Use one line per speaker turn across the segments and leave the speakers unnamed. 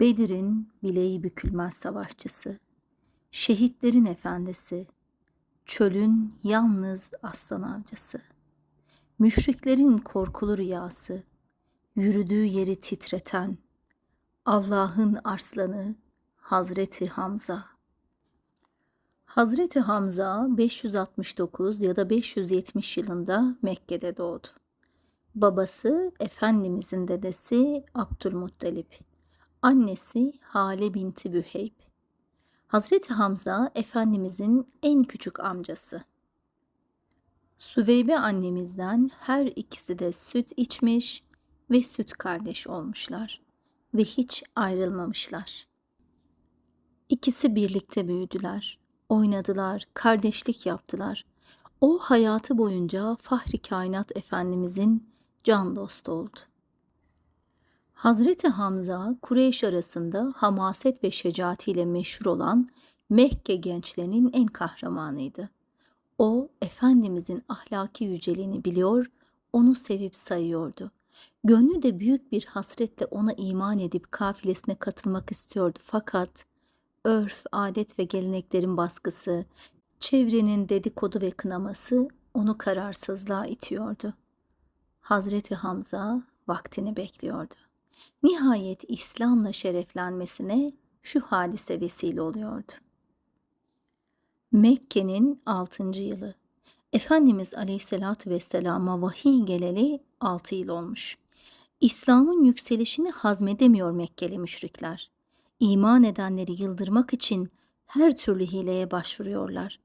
Bedir'in bileği bükülmez savaşçısı, şehitlerin efendisi, çölün yalnız aslan avcısı, müşriklerin korkulu rüyası, yürüdüğü yeri titreten, Allah'ın arslanı Hazreti Hamza. Hazreti Hamza 569 ya da 570 yılında Mekke'de doğdu. Babası Efendimizin dedesi Abdülmuttalip. Annesi Hale binti Büheyb. Hazreti Hamza Efendimizin en küçük amcası. Süveybe annemizden her ikisi de süt içmiş ve süt kardeş olmuşlar ve hiç ayrılmamışlar. İkisi birlikte büyüdüler, oynadılar, kardeşlik yaptılar. O hayatı boyunca Fahri Kainat Efendimizin can dostu oldu. Hazreti Hamza, Kureyş arasında hamaset ve şecaatiyle meşhur olan Mekke gençlerinin en kahramanıydı. O, Efendimizin ahlaki yüceliğini biliyor, onu sevip sayıyordu. Gönlü de büyük bir hasretle ona iman edip kafilesine katılmak istiyordu fakat örf, adet ve geleneklerin baskısı, çevrenin dedikodu ve kınaması onu kararsızlığa itiyordu. Hazreti Hamza vaktini bekliyordu. Nihayet İslam'la şereflenmesine şu hadise vesile oluyordu. Mekke'nin 6. yılı. Efendimiz Aleyhisselatü Vesselam'a vahiy geleli 6 yıl olmuş. İslam'ın yükselişini hazmedemiyor Mekkeli müşrikler. İman edenleri yıldırmak için her türlü hileye başvuruyorlar.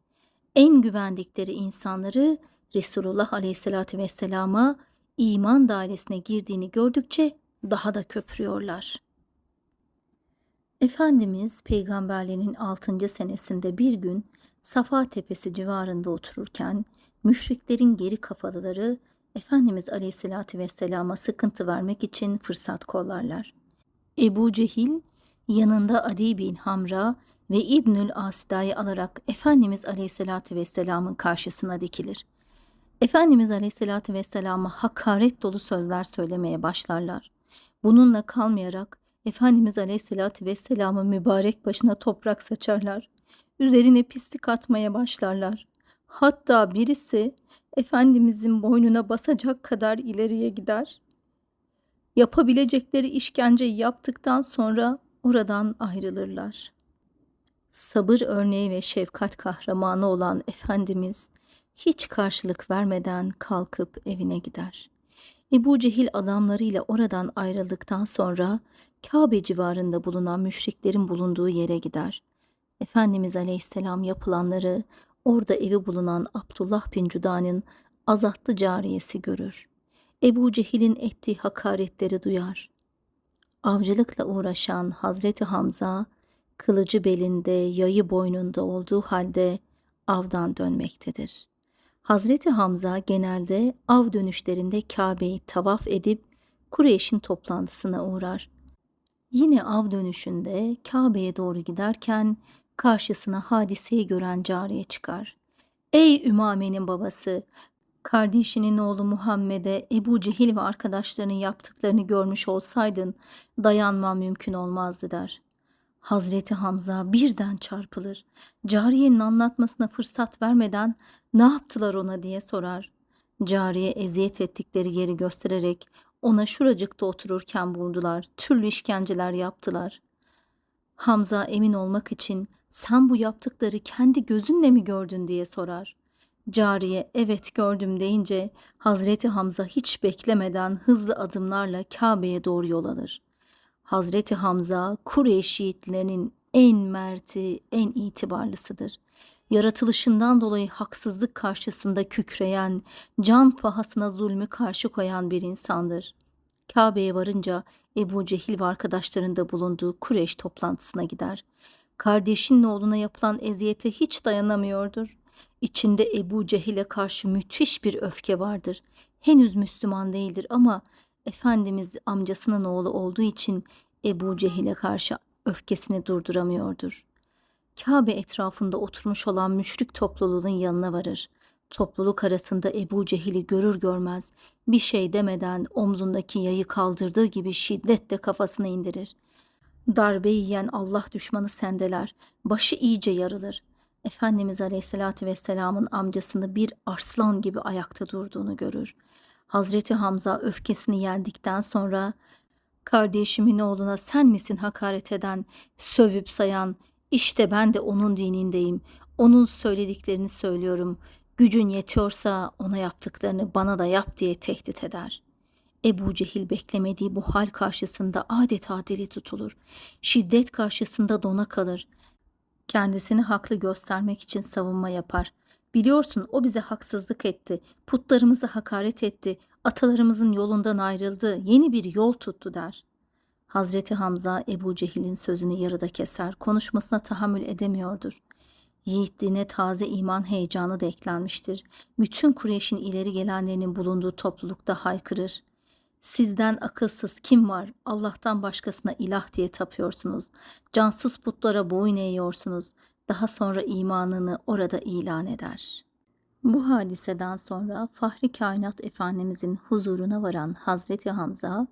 En güvendikleri insanları Resulullah Aleyhisselatü Vesselam'a iman dairesine girdiğini gördükçe daha da köprüyorlar. Efendimiz peygamberliğinin 6. senesinde bir gün Safa Tepesi civarında otururken müşriklerin geri kafalıları Efendimiz Aleyhisselatü Vesselam'a sıkıntı vermek için fırsat kollarlar. Ebu Cehil yanında Adi bin Hamra ve İbnül Asida'yı alarak Efendimiz Aleyhisselatü Vesselam'ın karşısına dikilir. Efendimiz Aleyhisselatü Vesselam'a hakaret dolu sözler söylemeye başlarlar. Bununla kalmayarak Efendimiz Aleyhisselatü Vesselam'ın mübarek başına toprak saçarlar. Üzerine pislik atmaya başlarlar. Hatta birisi Efendimizin boynuna basacak kadar ileriye gider. Yapabilecekleri işkenceyi yaptıktan sonra oradan ayrılırlar. Sabır örneği ve şefkat kahramanı olan Efendimiz hiç karşılık vermeden kalkıp evine gider. Ebu Cehil adamlarıyla oradan ayrıldıktan sonra Kabe civarında bulunan müşriklerin bulunduğu yere gider. Efendimiz Aleyhisselam yapılanları orada evi bulunan Abdullah bin Cuda'nın azatlı cariyesi görür. Ebu Cehil'in ettiği hakaretleri duyar. Avcılıkla uğraşan Hazreti Hamza, kılıcı belinde, yayı boynunda olduğu halde avdan dönmektedir. Hazreti Hamza genelde av dönüşlerinde Kabe'yi tavaf edip Kureyş'in toplantısına uğrar. Yine av dönüşünde Kabe'ye doğru giderken karşısına hadiseyi gören cariye çıkar. Ey Ümame'nin babası, kardeşinin oğlu Muhammed'e Ebu Cehil ve arkadaşlarının yaptıklarını görmüş olsaydın dayanma mümkün olmazdı der. Hazreti Hamza birden çarpılır. Cariyenin anlatmasına fırsat vermeden ne yaptılar ona diye sorar. Cariye eziyet ettikleri yeri göstererek ona şuracıkta otururken buldular. Türlü işkenceler yaptılar. Hamza emin olmak için sen bu yaptıkları kendi gözünle mi gördün diye sorar. Cariye evet gördüm deyince Hazreti Hamza hiç beklemeden hızlı adımlarla Kabe'ye doğru yol alır. Hazreti Hamza Kureyş yiğitlerinin en merti, en itibarlısıdır. Yaratılışından dolayı haksızlık karşısında kükreyen, can pahasına zulmü karşı koyan bir insandır. Kabe'ye varınca Ebu Cehil ve arkadaşlarında bulunduğu Kureyş toplantısına gider. Kardeşinin oğluna yapılan eziyete hiç dayanamıyordur. İçinde Ebu Cehil'e karşı müthiş bir öfke vardır. Henüz Müslüman değildir ama Efendimiz amcasının oğlu olduğu için Ebu Cehil'e karşı öfkesini durduramıyordur. Kabe etrafında oturmuş olan müşrik topluluğunun yanına varır. Topluluk arasında Ebu Cehil'i görür görmez bir şey demeden omzundaki yayı kaldırdığı gibi şiddetle kafasına indirir. Darbe yiyen Allah düşmanı sendeler. Başı iyice yarılır. Efendimiz Aleyhisselatü Vesselam'ın amcasını bir arslan gibi ayakta durduğunu görür. Hazreti Hamza öfkesini yendikten sonra kardeşimin oğluna sen misin hakaret eden, sövüp sayan, işte ben de onun dinindeyim, onun söylediklerini söylüyorum, gücün yetiyorsa ona yaptıklarını bana da yap diye tehdit eder. Ebu Cehil beklemediği bu hal karşısında adeta deli tutulur. Şiddet karşısında dona kalır. Kendisini haklı göstermek için savunma yapar. Biliyorsun o bize haksızlık etti, putlarımıza hakaret etti, atalarımızın yolundan ayrıldı, yeni bir yol tuttu der. Hazreti Hamza Ebu Cehil'in sözünü yarıda keser, konuşmasına tahammül edemiyordur. Yiğitliğine taze iman heyecanı da eklenmiştir. Bütün Kureyş'in ileri gelenlerinin bulunduğu toplulukta haykırır. Sizden akılsız kim var? Allah'tan başkasına ilah diye tapıyorsunuz. Cansız putlara boyun eğiyorsunuz. Daha sonra imanını orada ilan eder. Bu hadiseden sonra Fahri Kainat Efendimizin huzuruna varan Hazreti Hamza,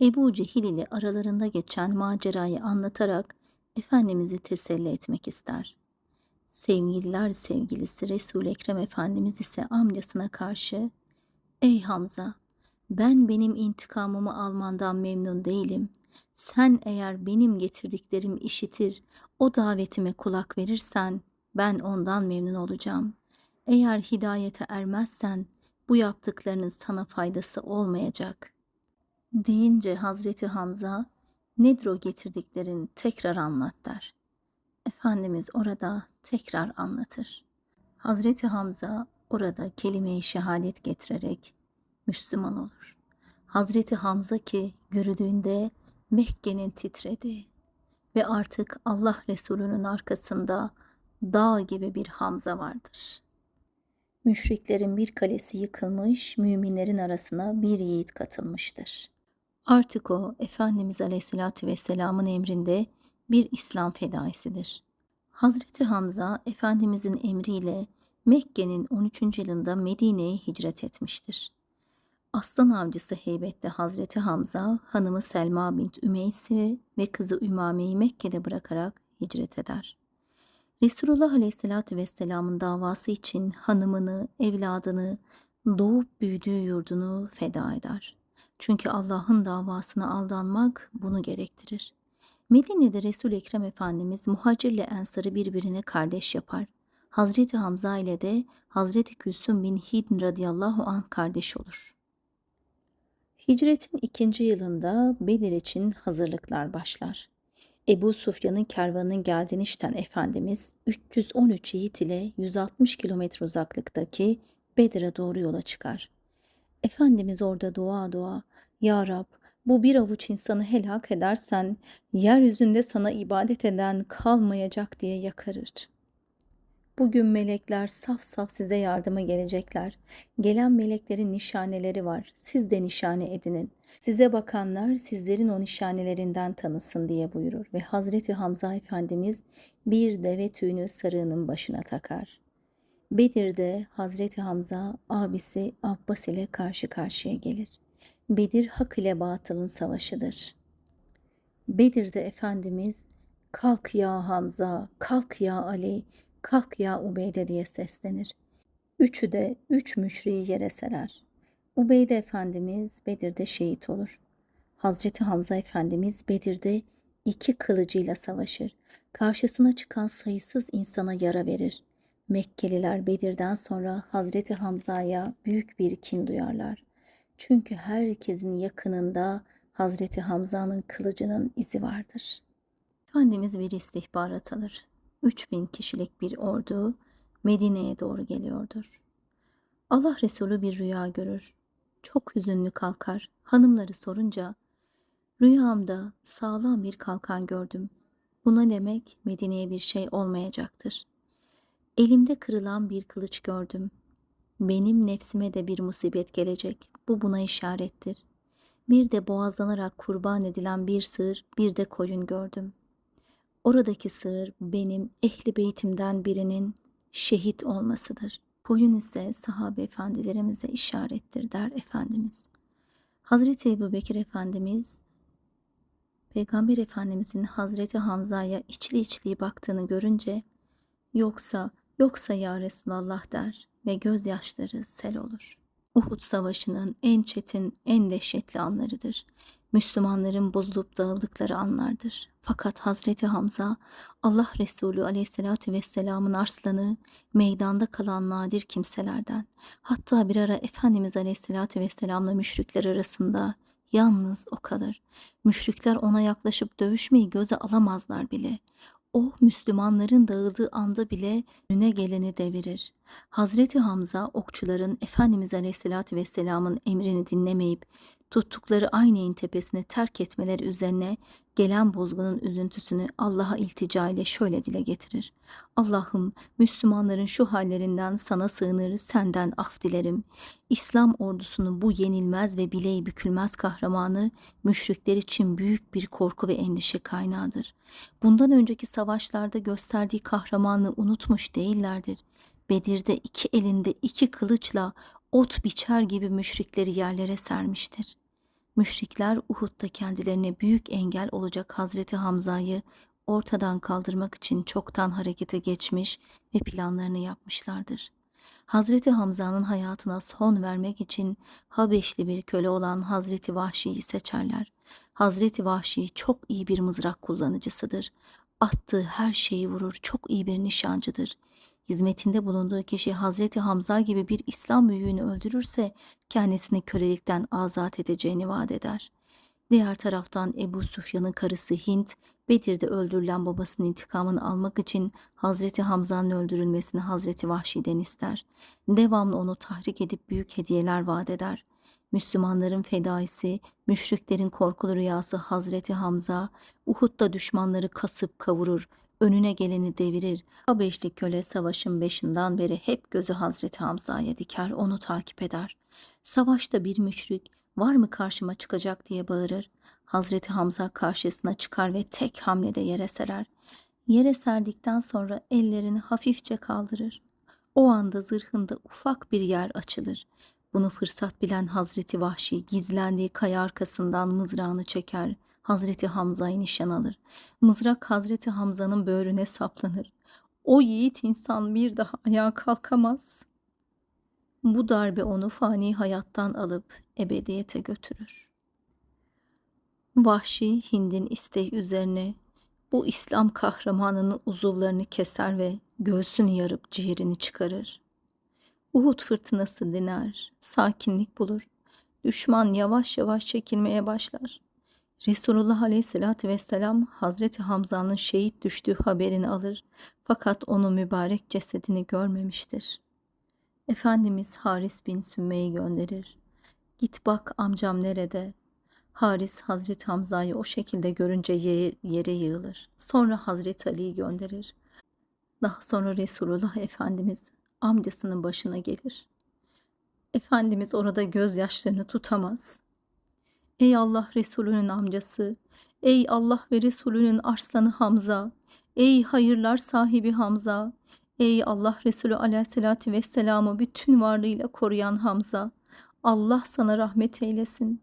Ebu Cehil ile aralarında geçen macerayı anlatarak Efendimiz'i teselli etmek ister. Sevgililer sevgilisi Resul-i Ekrem Efendimiz ise amcasına karşı, Ey Hamza! Ben benim intikamımı almandan memnun değilim. Sen eğer benim getirdiklerim işitir, o davetime kulak verirsen ben ondan memnun olacağım. Eğer hidayete ermezsen bu yaptıklarının sana faydası olmayacak. Deyince Hazreti Hamza nedir o getirdiklerin tekrar anlat der. Efendimiz orada tekrar anlatır. Hazreti Hamza orada kelime-i şehadet getirerek Müslüman olur. Hazreti Hamza ki yürüdüğünde Mekke'nin titredi ve artık Allah Resulü'nün arkasında dağ gibi bir Hamza vardır. Müşriklerin bir kalesi yıkılmış, müminlerin arasına bir yiğit katılmıştır. Artık o Efendimiz Aleyhisselatü Vesselam'ın emrinde bir İslam fedaisidir. Hazreti Hamza Efendimizin emriyle Mekke'nin 13. yılında Medine'ye hicret etmiştir. Aslan avcısı heybette Hazreti Hamza, hanımı Selma bint Ümeysi ve kızı Ümame'yi Mekke'de bırakarak hicret eder. Resulullah Aleyhisselatü Vesselam'ın davası için hanımını, evladını, doğup büyüdüğü yurdunu feda eder. Çünkü Allah'ın davasına aldanmak bunu gerektirir. Medine'de Resul-i Ekrem Efendimiz muhacirle ensarı birbirine kardeş yapar. Hazreti Hamza ile de Hazreti Külsüm bin Hidn radıyallahu anh kardeş olur. Hicretin ikinci yılında Bedir için hazırlıklar başlar. Ebu Sufyan'ın kervanının geldiğini işten Efendimiz 313 yiğit ile 160 kilometre uzaklıktaki Bedir'e doğru yola çıkar. Efendimiz orada dua dua, Ya Rab bu bir avuç insanı helak edersen yeryüzünde sana ibadet eden kalmayacak diye yakarır. Bugün melekler saf saf size yardıma gelecekler. Gelen meleklerin nişaneleri var. Siz de nişane edinin. Size bakanlar sizlerin o nişanelerinden tanısın diye buyurur ve Hazreti Hamza Efendimiz bir deve tüyünü sarığının başına takar. Bedir'de Hazreti Hamza abisi Abbas ile karşı karşıya gelir. Bedir hak ile batılın savaşıdır. Bedir'de Efendimiz kalk ya Hamza, kalk ya Ali, kalk ya Ubeyde diye seslenir. Üçü de üç müşriyi yere serer. Ubeyde Efendimiz Bedir'de şehit olur. Hazreti Hamza Efendimiz Bedir'de iki kılıcıyla savaşır. Karşısına çıkan sayısız insana yara verir. Mekkeliler Bedir'den sonra Hazreti Hamza'ya büyük bir kin duyarlar. Çünkü herkesin yakınında Hazreti Hamza'nın kılıcının izi vardır. Efendimiz bir istihbarat alır. 3000 kişilik bir ordu Medine'ye doğru geliyordur. Allah Resulü bir rüya görür. Çok hüzünlü kalkar. Hanımları sorunca rüyamda sağlam bir kalkan gördüm. Buna demek Medine'ye bir şey olmayacaktır. Elimde kırılan bir kılıç gördüm. Benim nefsime de bir musibet gelecek. Bu buna işarettir. Bir de boğazlanarak kurban edilen bir sığır, bir de koyun gördüm. Oradaki sığır benim ehli beytimden birinin şehit olmasıdır. Koyun ise sahabe efendilerimize işarettir der Efendimiz. Hazreti Ebu Bekir Efendimiz Peygamber Efendimizin Hazreti Hamza'ya içli içli baktığını görünce yoksa yoksa ya Resulallah der ve gözyaşları sel olur. Uhud Savaşı'nın en çetin, en dehşetli anlarıdır. Müslümanların bozulup dağıldıkları anlardır. Fakat Hazreti Hamza, Allah Resulü aleyhissalatü vesselamın arslanı, meydanda kalan nadir kimselerden. Hatta bir ara Efendimiz aleyhissalatü vesselamla müşrikler arasında yalnız o kalır. Müşrikler ona yaklaşıp dövüşmeyi göze alamazlar bile. O Müslümanların dağıldığı anda bile önüne geleni devirir. Hazreti Hamza okçuların Efendimiz Aleyhisselatü Vesselam'ın emrini dinlemeyip tuttukları Ayneyn tepesine terk etmeleri üzerine gelen bozgunun üzüntüsünü Allah'a iltica ile şöyle dile getirir. Allah'ım Müslümanların şu hallerinden sana sığınır, senden af dilerim. İslam ordusunun bu yenilmez ve bileği bükülmez kahramanı müşrikler için büyük bir korku ve endişe kaynağıdır. Bundan önceki savaşlarda gösterdiği kahramanlığı unutmuş değillerdir. Bedir'de iki elinde iki kılıçla ot biçer gibi müşrikleri yerlere sermiştir. Müşrikler Uhud'da kendilerine büyük engel olacak Hazreti Hamza'yı ortadan kaldırmak için çoktan harekete geçmiş ve planlarını yapmışlardır. Hazreti Hamza'nın hayatına son vermek için Habeşli bir köle olan Hazreti Vahşi'yi seçerler. Hazreti Vahşi çok iyi bir mızrak kullanıcısıdır. Attığı her şeyi vurur, çok iyi bir nişancıdır. Hizmetinde bulunduğu kişi Hazreti Hamza gibi bir İslam büyüğünü öldürürse kendisini kölelikten azat edeceğini vaat eder. Diğer taraftan Ebu Sufyan'ın karısı Hint, Bedir'de öldürülen babasının intikamını almak için Hazreti Hamza'nın öldürülmesini Hazreti Vahşi'den ister. Devamlı onu tahrik edip büyük hediyeler vaat eder. Müslümanların fedaisi, müşriklerin korkulu rüyası Hazreti Hamza, Uhud'da düşmanları kasıp kavurur, önüne geleni devirir. Habeşli köle savaşın beşinden beri hep gözü Hazreti Hamza'ya diker, onu takip eder. Savaşta bir müşrik var mı karşıma çıkacak diye bağırır. Hazreti Hamza karşısına çıkar ve tek hamlede yere serer. Yere serdikten sonra ellerini hafifçe kaldırır. O anda zırhında ufak bir yer açılır. Bunu fırsat bilen Hazreti Vahşi gizlendiği kaya arkasından mızrağını çeker. Hazreti Hamza'yı nişan alır. Mızrak Hazreti Hamza'nın böğrüne saplanır. O yiğit insan bir daha ayağa kalkamaz. Bu darbe onu fani hayattan alıp ebediyete götürür. Vahşi Hind'in isteği üzerine bu İslam kahramanının uzuvlarını keser ve göğsünü yarıp ciğerini çıkarır. Uhud fırtınası diner, sakinlik bulur. Düşman yavaş yavaş çekilmeye başlar. Resulullah Aleyhisselatü Vesselam Hazreti Hamza'nın şehit düştüğü haberini alır fakat onun mübarek cesedini görmemiştir. Efendimiz Haris bin Sümme'yi gönderir. Git bak amcam nerede? Haris Hazreti Hamza'yı o şekilde görünce yere yığılır. Sonra Hazreti Ali'yi gönderir. Daha sonra Resulullah Efendimiz amcasının başına gelir. Efendimiz orada gözyaşlarını tutamaz. Ey Allah Resulü'nün amcası, ey Allah ve Resulü'nün arslanı Hamza, ey hayırlar sahibi Hamza, ey Allah Resulü aleyhissalatü vesselam'ı bütün varlığıyla koruyan Hamza, Allah sana rahmet eylesin.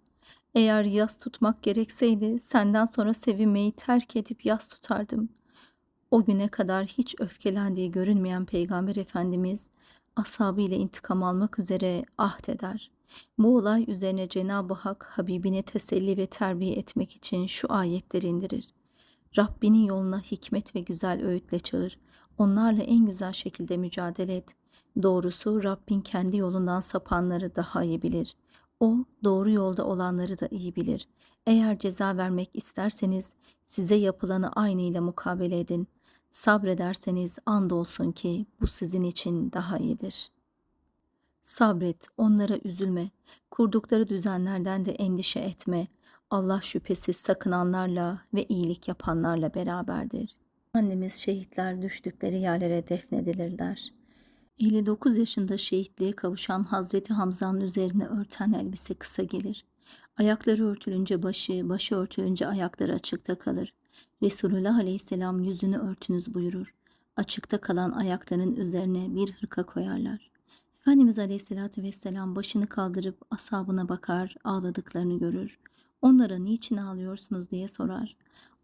Eğer yas tutmak gerekseydi senden sonra sevinmeyi terk edip yas tutardım. O güne kadar hiç öfkelendiği görünmeyen Peygamber Efendimiz ashabı ile intikam almak üzere ahdeder. Bu olay üzerine Cenab-ı Hak Habibine teselli ve terbiye etmek için şu ayetleri indirir. Rabbinin yoluna hikmet ve güzel öğütle çağır. Onlarla en güzel şekilde mücadele et. Doğrusu Rabbin kendi yolundan sapanları daha iyi bilir. O doğru yolda olanları da iyi bilir. Eğer ceza vermek isterseniz size yapılanı aynıyla mukabele edin. Sabrederseniz andolsun ki bu sizin için daha iyidir. Sabret, onlara üzülme. Kurdukları düzenlerden de endişe etme. Allah şüphesiz sakınanlarla ve iyilik yapanlarla beraberdir. Annemiz şehitler düştükleri yerlere defnedilirler. 59 yaşında şehitliğe kavuşan Hazreti Hamza'nın üzerine örten elbise kısa gelir. Ayakları örtülünce başı, başı örtülünce ayakları açıkta kalır. Resulullah Aleyhisselam yüzünü örtünüz buyurur. Açıkta kalan ayakların üzerine bir hırka koyarlar. Efendimiz Aleyhisselatü Vesselam başını kaldırıp ashabına bakar, ağladıklarını görür. Onlara niçin ağlıyorsunuz diye sorar.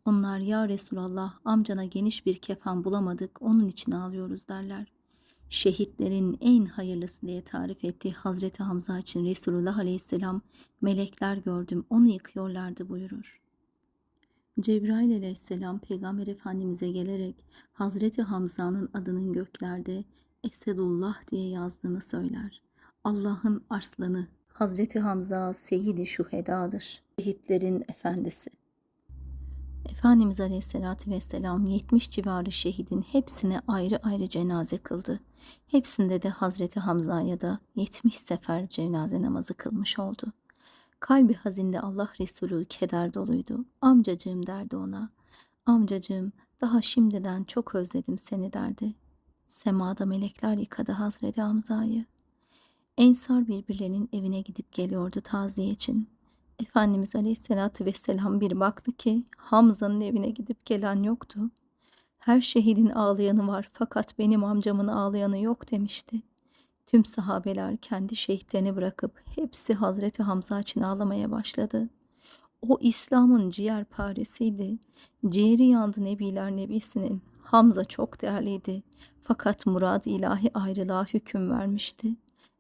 Onlar ya Resulallah amcana geniş bir kefen bulamadık onun için ağlıyoruz derler. Şehitlerin en hayırlısı diye tarif ettiği Hazreti Hamza için Resulullah Aleyhisselam melekler gördüm onu yıkıyorlardı buyurur. Cebrail aleyhisselam peygamber efendimize gelerek Hazreti Hamza'nın adının göklerde Esedullah diye yazdığını söyler. Allah'ın arslanı Hazreti Hamza Seyyid-i Şuheda'dır. Şehitlerin efendisi. Efendimiz Aleyhisselatü Vesselam 70 civarı şehidin hepsine ayrı ayrı cenaze kıldı. Hepsinde de Hazreti Hamza'ya da 70 sefer cenaze namazı kılmış oldu. Kalbi hazinde Allah Resulü keder doluydu. Amcacığım derdi ona. Amcacığım daha şimdiden çok özledim seni derdi. Semada melekler yıkadı Hazreti Hamza'yı. Ensar birbirlerinin evine gidip geliyordu taziye için. Efendimiz Aleyhisselatü Vesselam bir baktı ki Hamza'nın evine gidip gelen yoktu. Her şehidin ağlayanı var fakat benim amcamın ağlayanı yok demişti. Tüm sahabeler kendi şehitlerini bırakıp hepsi Hazreti Hamza için ağlamaya başladı. O İslam'ın ciğer paresiydi. Ciğeri yandı Nebiler Nebisi'nin. Hamza çok değerliydi. Fakat murad ilahi ayrılığa hüküm vermişti.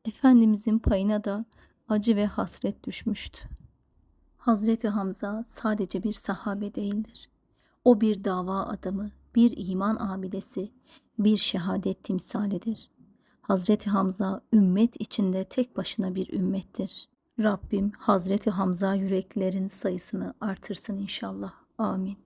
Efendimizin payına da acı ve hasret düşmüştü. Hazreti Hamza sadece bir sahabe değildir. O bir dava adamı, bir iman abidesi, bir şehadet timsalidir. Hazreti Hamza ümmet içinde tek başına bir ümmettir. Rabbim Hazreti Hamza yüreklerin sayısını artırsın inşallah. Amin.